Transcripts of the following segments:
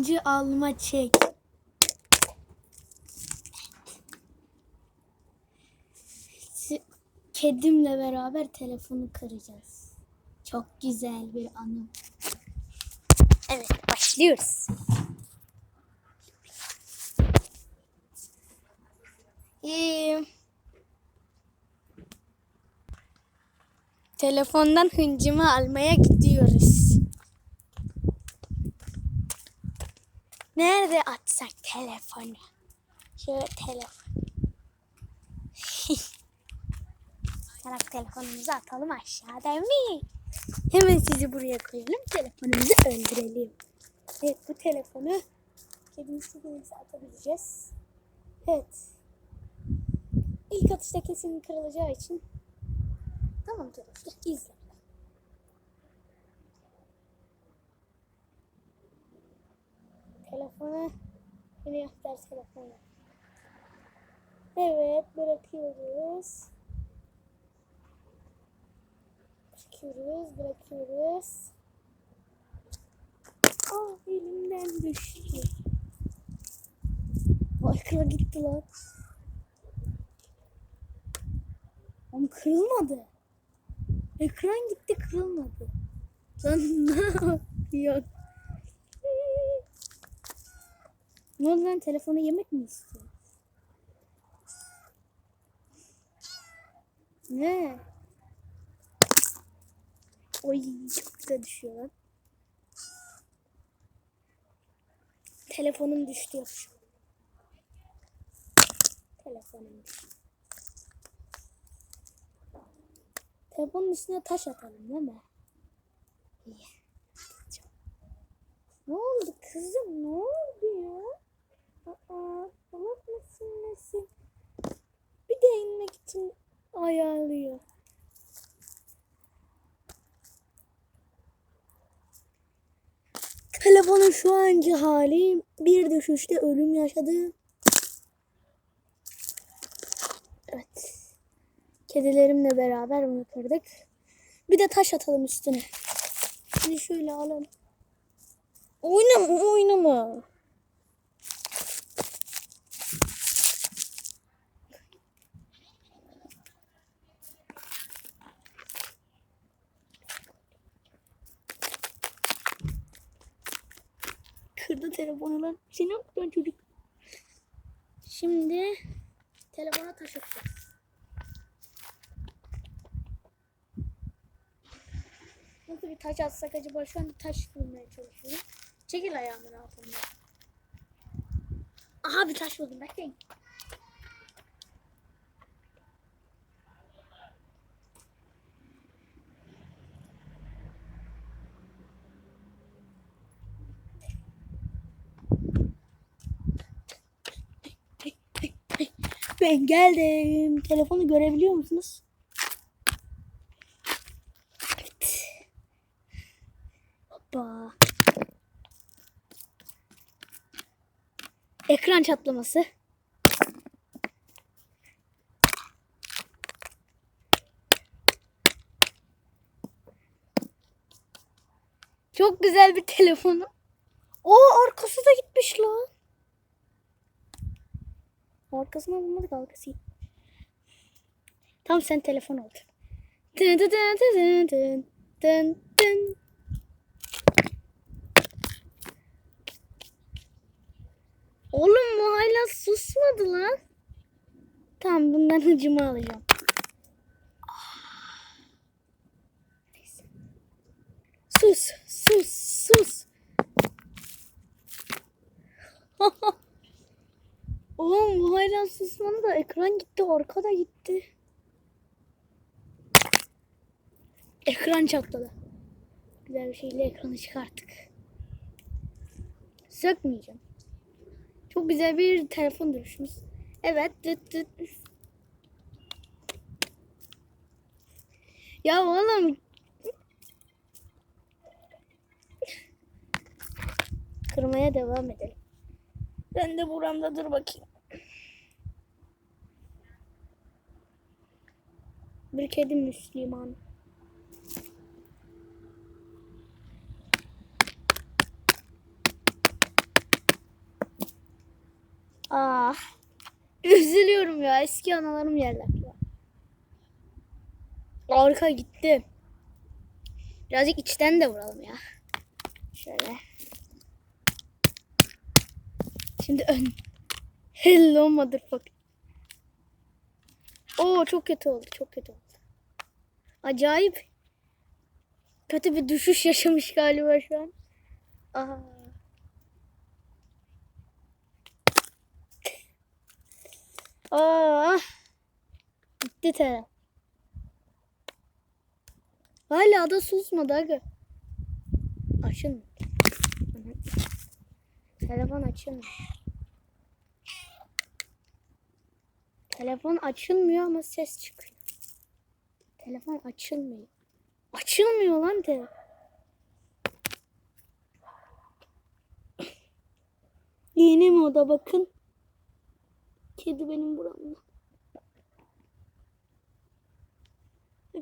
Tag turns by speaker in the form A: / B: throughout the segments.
A: İkinci alma çek. Kedimle beraber telefonu kıracağız. Çok güzel bir anım. Evet başlıyoruz. İyi. Telefondan hıncımı almaya gidiyoruz. Nerede atsak telefonu? Şöyle telefon. Salak telefonumuzu atalım aşağı değil mi? Hemen sizi buraya koyalım. Telefonumuzu öldürelim. Evet bu telefonu kedimizi kedimizi atabileceğiz. Evet. İlk atışta kesin kırılacağı için tamam arkadaşlar izle. Telefonu yine yaptılar telefonu. Evet bırakıyoruz. Bırakıyoruz, bırakıyoruz. Aa elimden düştü. Ay gitti lan. Ama kırılmadı. Ekran gitti kırılmadı. Lan ne yapıyor? Ne oldu lan telefonu yemek mi istiyor? Ne? Oy çok güzel düşüyor lan. Telefonum düştü. Telefonum düştü. Telefonun üstüne taş atalım değil mi? Ne oldu kızım? Ne oldu ya? Aa, salak mısın nesin? Bir de inmek için ayarlıyor. Telefonun şu anki hali bir düşüşte ölüm yaşadı. Evet. Kedilerimle beraber bunu kırdık. Bir de taş atalım üstüne. Şimdi şöyle alalım. Oynama oynama. Kırdı telefonu lan. Seni lan çocuk. Şimdi telefona taş atacağız. Nasıl bir taş atsak acaba? Şu an taş bulmaya çalışıyorum. Çekil ayağımın altından. Aha bir taş buldum. Bekleyin. Ben geldim. Telefonu görebiliyor musunuz? Evet. Hoppa. Ekran çatlaması. Çok güzel bir telefonu. O arkası da gitmiş lan. Arkasına bulmadık arkası. Tam sen telefon ol. Dın dın dın dın dın dın. Oğlum bu hala susmadı lan. Tamam bundan hıcımı alacağım. Sus, sus, sus. Oğlum bu hala susmadı da ekran gitti, arka da gitti. Ekran çatladı. Güzel bir şeyle ekranı çıkarttık. Sökmeyeceğim. Çok güzel bir telefon duruşumuz. Evet. Dıt dıt. Ya oğlum. Kırmaya devam edelim. Ben de buramda dur bakayım. Bir kedi Müslüman. Ah. Üzülüyorum ya. Eski analarım yerler. Arka gitti. Birazcık içten de vuralım ya. Şöyle. Şimdi ön. Hello motherfucker. Oo çok kötü oldu. Çok kötü oldu. Acayip kötü bir düşüş yaşamış galiba şu an. Aha. Aa. Gitti telefon. Hala da susmadı aga. Açın. Telefon açılmıyor. Telefon açılmıyor ama ses çıkıyor. Telefon açılmıyor. Açılmıyor lan telefon. Yeni moda bakın. Kedi benim buramda.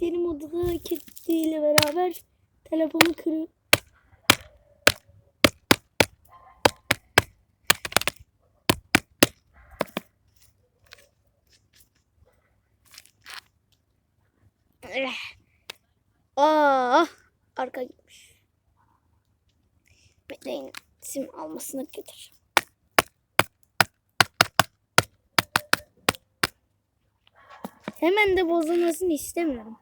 A: Benim odada kediyle beraber telefonu kırıyor. Aa, arka gitmiş. Bekleyin sim almasını getir. Hemen de bozulmasını istemiyorum.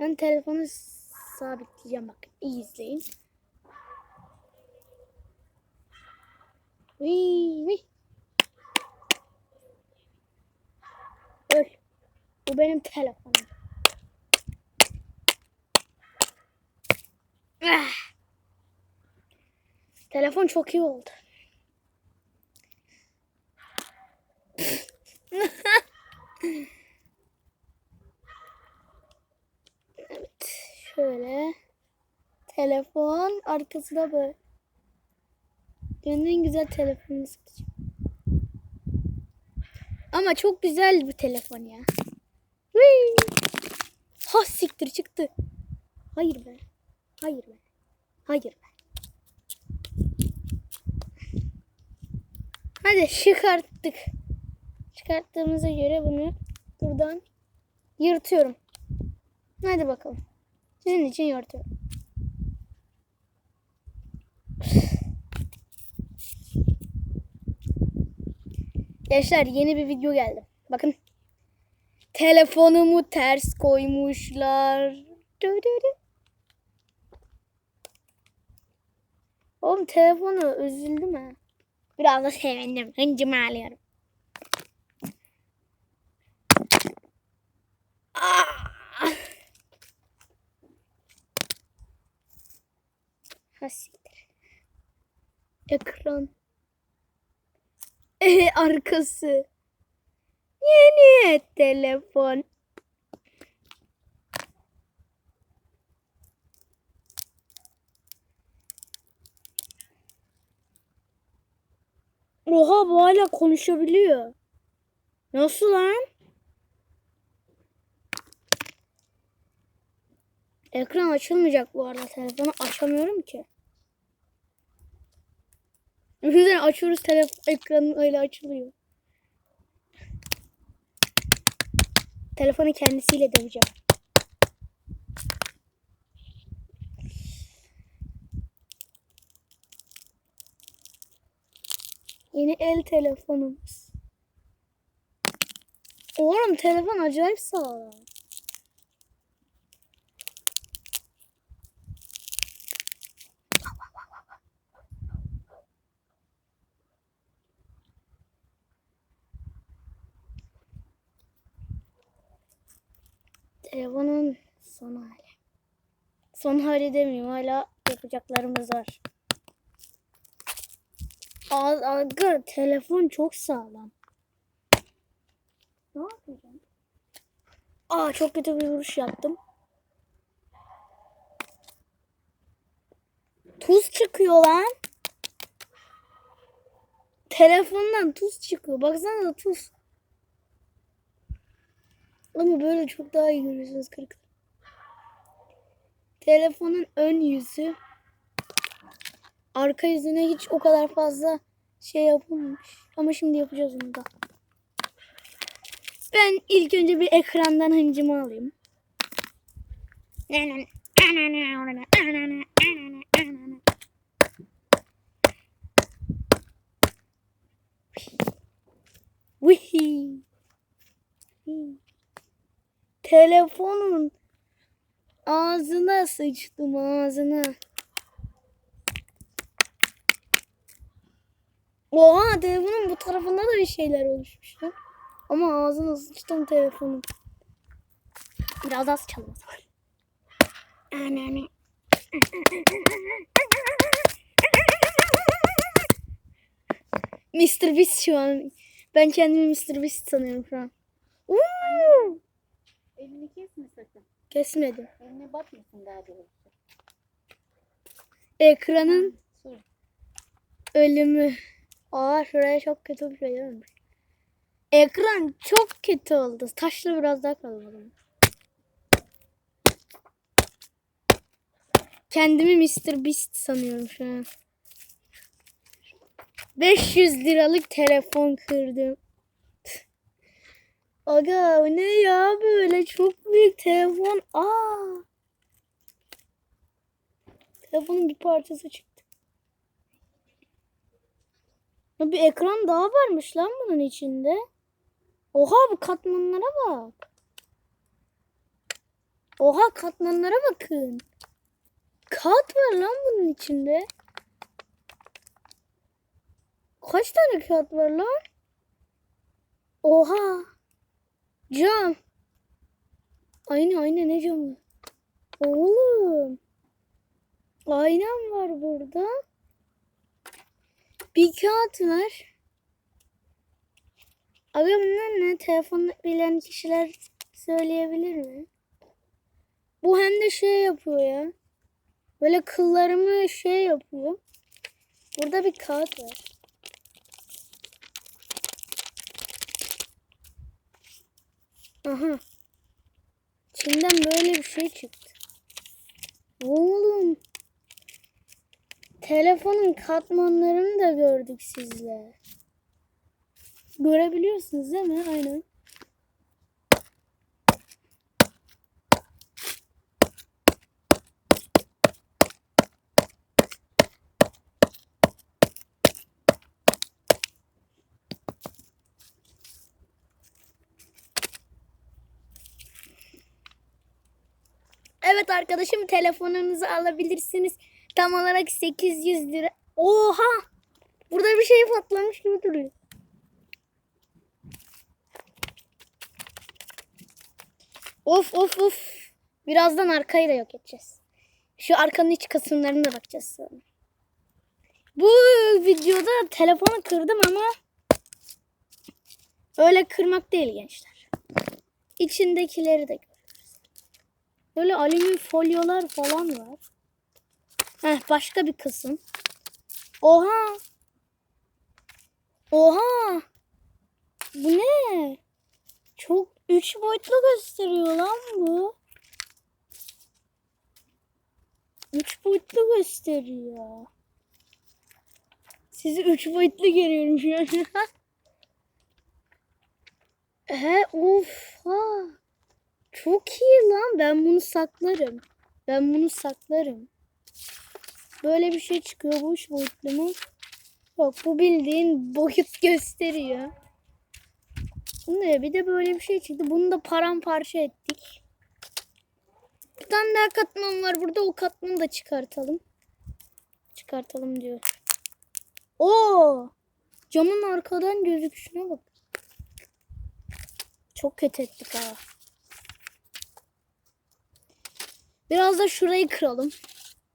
A: Ben telefonu sabitleyeceğim bak. İyi izleyin. Vii, vii. Öl. Bu benim telefonum. Ah. Telefon çok iyi oldu. evet. Şöyle. Telefon. Arkası da böyle. En güzel satacağım. Ama çok güzel bir telefon ya. Whee! Ha siktir çıktı. Hayır be. Hayır be. Hayır be. Hadi çıkarttık. Çıkarttığımıza göre bunu buradan yırtıyorum. Hadi bakalım. Sizin için yırtıyorum. Gençler yeni bir video geldi. Bakın. Telefonumu ters koymuşlar. Dü dü dü. Oğlum telefonu üzüldüm ha. Biraz da sevindim. Hıncımı alıyorum. Ah! Ha siktir. Ekran. Ee, arkası. Yeni telefon. Oha bu hala konuşabiliyor. Nasıl lan? Ekran açılmayacak bu arada. Telefonu açamıyorum ki. O açıyoruz telefon ekranı öyle açılıyor. Telefonu kendisiyle döveceğim. Yeni el telefonumuz. Oğlum telefon acayip sağlam. Telefonun son hali. Son hali demeyeyim hala yapacaklarımız var. Aga telefon çok sağlam. Ne yapacağım? Aa çok kötü bir vuruş yaptım. Tuz çıkıyor lan. Telefondan tuz çıkıyor. Baksana tuz. Ama böyle çok daha iyi görüyorsunuz kırık. Telefonun ön yüzü arka yüzüne hiç o kadar fazla şey yapılmış. Ama şimdi yapacağız onu da. Ben ilk önce bir ekrandan hıncımı alayım. Wihi. Telefonun ağzına sıçtım ağzına. Oha telefonun bu tarafında da bir şeyler oluşmuş lan. Ama ağzına sıçtım telefonun. Biraz az çalma. Anane. Mr. Beast şu an. Ben kendimi Mr. Beast sanıyorum şu an. Uuu.
B: Elini kesme sakın.
A: Kesmedim.
B: Eline batmasın daha doğrusu.
A: Ekranın
B: Sür.
A: ölümü. Aa şuraya çok kötü bir şey olmuş. Ekran çok kötü oldu. Taşlı biraz daha kalmadı. Kendimi Mr. Beast sanıyorum şu an. 500 liralık telefon kırdım. Aga ne ya böyle çok büyük telefon. Aa. Telefonun bir parçası çıktı. Ya bir ekran daha varmış lan bunun içinde. Oha bu katmanlara bak. Oha katmanlara bakın. Kağıt var lan bunun içinde. Kaç tane kağıt var lan? Oha. Cam. Ayna ayna ne camı? Oğlum. Aynam var burada. Bir kağıt var. Abi bunlar ne? Telefonu bilen kişiler söyleyebilir mi? Bu hem de şey yapıyor ya. Böyle kıllarımı şey yapıyor. Burada bir kağıt var. Aha. İçinden böyle bir şey çıktı. Oğlum. Telefonun katmanlarını da gördük sizle. Görebiliyorsunuz değil mi? Aynen. Evet arkadaşım telefonunuzu alabilirsiniz. Tam olarak 800 lira. Oha! Burada bir şey patlamış gibi duruyor. Of of of. Birazdan arkayı da yok edeceğiz. Şu arkanın iç kısımlarına da bakacağız sonra. Bu videoda telefonu kırdım ama öyle kırmak değil gençler. İçindekileri de görüyoruz. Böyle alüminyum folyolar falan var. Heh, başka bir kısım. Oha. Oha. Bu ne? Çok üç boyutlu gösteriyor lan bu. Üç boyutlu gösteriyor. Sizi üç boyutlu görüyorum şu an. He of. Çok iyi lan. Ben bunu saklarım. Ben bunu saklarım. Böyle bir şey çıkıyor. Bu üç boyutlu mu? Yok bu bildiğin boyut gösteriyor. Ne bir de böyle bir şey çıktı. Bunu da paramparça ettik. Bir tane daha katman var burada. O katmanı da çıkartalım. Çıkartalım diyor. Oo! Camın arkadan gözüküşüne bak. Çok kötü ettik ha. Biraz da şurayı kıralım.